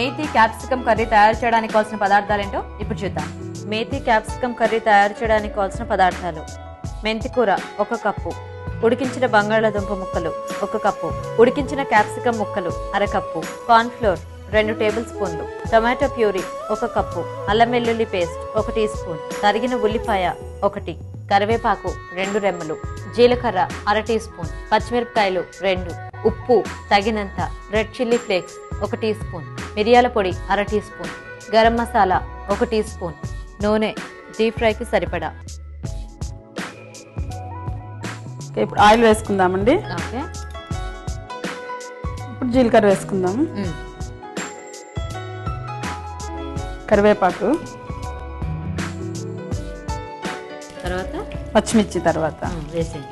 Methi capsicum curry తయారు చేయడానికి కావాల్సిన పదార్థాలు ఏంటో ఇప్పుడు చూద్దాం. మేతి క్యాప్సికమ్ కర్రీ తయారు చేయడానికి కావాల్సిన పదార్థాలు. మెంతికూర ఒక కప్పు. ఉడికించిన బంగాళాదుంప ముక్కలు ఒక కప్పు. ఉడికించిన క్యాప్సికమ్ ముక్కలు అరకప్పు కార్న్ఫ్లోర్ రెండు టేబుల్ స్పూన్లు. టొమాటో ప్యూరీ ఒక కప్పు. అల్లం వెల్లుల్లి పేస్ట్ ఒక టీ స్పూన్. తరిగిన ఉల్లిపాయ ఒకటి. కరివేపాకు రెండు రెమ్మలు. జీలకర్ర అర టీ స్పూన్. పచ్చిమిరపకాయలు రెండు. ఉప్పు తగినంత. రెడ్ చిల్లీ ఫ్లేక్స్ ఒక టీ స్పూన్. మిరియాల పొడి అర టీ స్పూన్. గరం మసాలా ఒక టీ స్పూన్. నూనె డీప్ ఫ్రైకి సరిపడా. ఇప్పుడు ఆయిల్ వేసుకుందామండి. ఓకే. ఇప్పుడు జీలకర్ర వేసుకుందాము కరివేపాకు. తర్వాత? పచ్చిమిర్చి తర్వాత. వేసేయండి.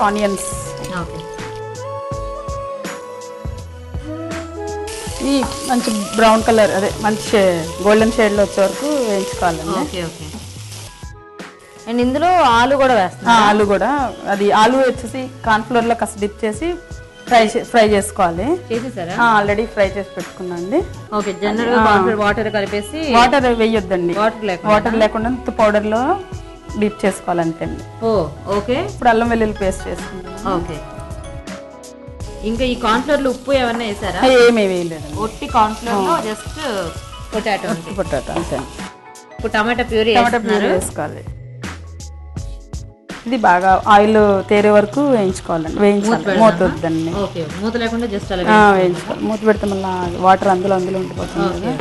ఆనియన్స్. ఓకే. ఈ మంచి బ్రౌన్ కలర్ అదే మంచి గోల్డెన్ షేడ్లో వచ్చే వరకు వేయించుకోవాలండి. Okay okay. అండ్ ఇందులో ఆలు కూడా వేస్తాను ఆలు కూడా. అది ఆలు వచ్చేసి కార్న్ఫ్లోర్లో కాస్త డిప్ చేసి ఫ్రై ఫ్రై చేసుకోవాలి. చేసేసారా? ఆల్రెడీ ఫ్రై చేసి పెట్టుకున్నాండి ఓకే జనరల్గా వాటర్ వాటర్ కలిపేసి వాటర్ వేయొద్దండి. వాటర్ లేకుండా. వాటర్ లేకుండా పౌడర్లో డిప్ చేసుకోవాలంటే అండి ఓ ఓకే. ఇప్పుడు అల్లం వెల్లుల్లి పేస్ట్ చేసుకుంటాం ఓకే. ఇంకా ఈ కార్న్ఫ్లోర్లో ఉప్పు ఏమన్నా వేసారా? ఏమీ వేయలేదండి ఒట్టి కార్న్ఫ్లోర్లో జస్ట్ పొటాటో పొటాటో అంతే. ఇప్పుడు టమాటా ప్యూరీ టమాటా ప్యూరీ వేసుకోవాలి. ఇది బాగా ఆయిల్ తేరే వరకు వేయించుకోవాలండి. వేయించాలి. మూత వద్దండి మూత లేకుండా జస్ట్ అలా వేయించుకోవాలి? మూత పెడితే మళ్ళీ వాటర్ అందులో అందులో ఉండిపోతుంది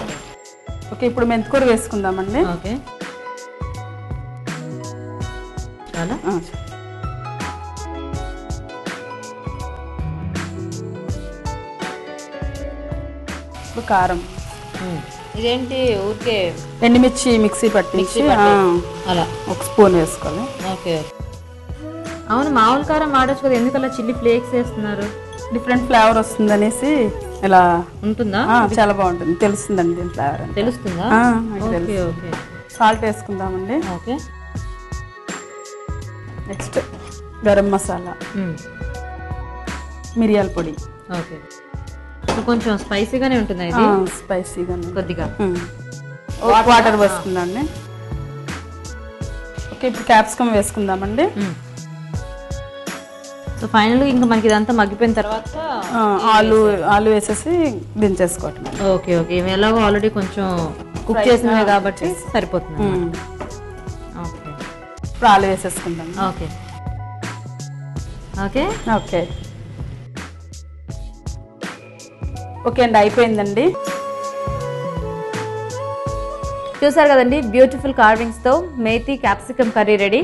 ఓకే ఇప్పుడు మెంతికూర వేసుకుందామండి. ఓకే. చాలా? ఇప్పుడు కారం. ఇదేంటి ఊరికే ఎండుమిర్చి మిక్సీ పట్టించి ఆ, అలా. ఒక స్పూన్ వేసుకోవాలి. ఓకే. అవును మామూలు కారం వాడచ్చు కదా ఎందుకు అలా చిల్లీ ఫ్లేక్స్ వేస్తున్నారు? డిఫరెంట్ ఫ్లేవర్ వస్తుందనేసి ఇలా ఉంటుందా? ఆ, చాలా బాగుంటుంది. తెలుస్తుందండి దీని ఫ్లేవర్ తెలుస్తుందా? ఆ, నాకు ఓకే తెలుసు. ఓకే. సాల్ట్ వేసుకుందామండి. ఓకే. నెక్స్ట్ గరం మసాలా. మిరియాల పొడి. ఓకే. కొంచెం స్పైసీగానే ఉంటుంది ఇది? స్పైసీగా కొద్దిగా. వాటర్ వేసుకుందామండి ఓకే ఇప్పుడు క్యాప్సికమ్ వేసుకుందామండి. సో ఫైనల్గా ఇంకా మనకి ఇదంతా మగ్గిపోయిన తర్వాత ఆలు ఆలు వేసేసి దించేసుకోవటం ఓకే ఓకే. ఇవి ఎలాగో ఆల్రెడీ కొంచెం కుక్ చేసినవి కాబట్టి సరిపోతుంది ఓకే. ఇప్పుడు ఆలు వేసేసుకుందాం. ఓకే. ఓకే. ఓకే. ఓకే అండి అయిపోయిందండి. చూసారు కదండి బ్యూటిఫుల్ కార్వింగ్స్తో మేతి క్యాప్సికమ్ కర్రీ రెడీ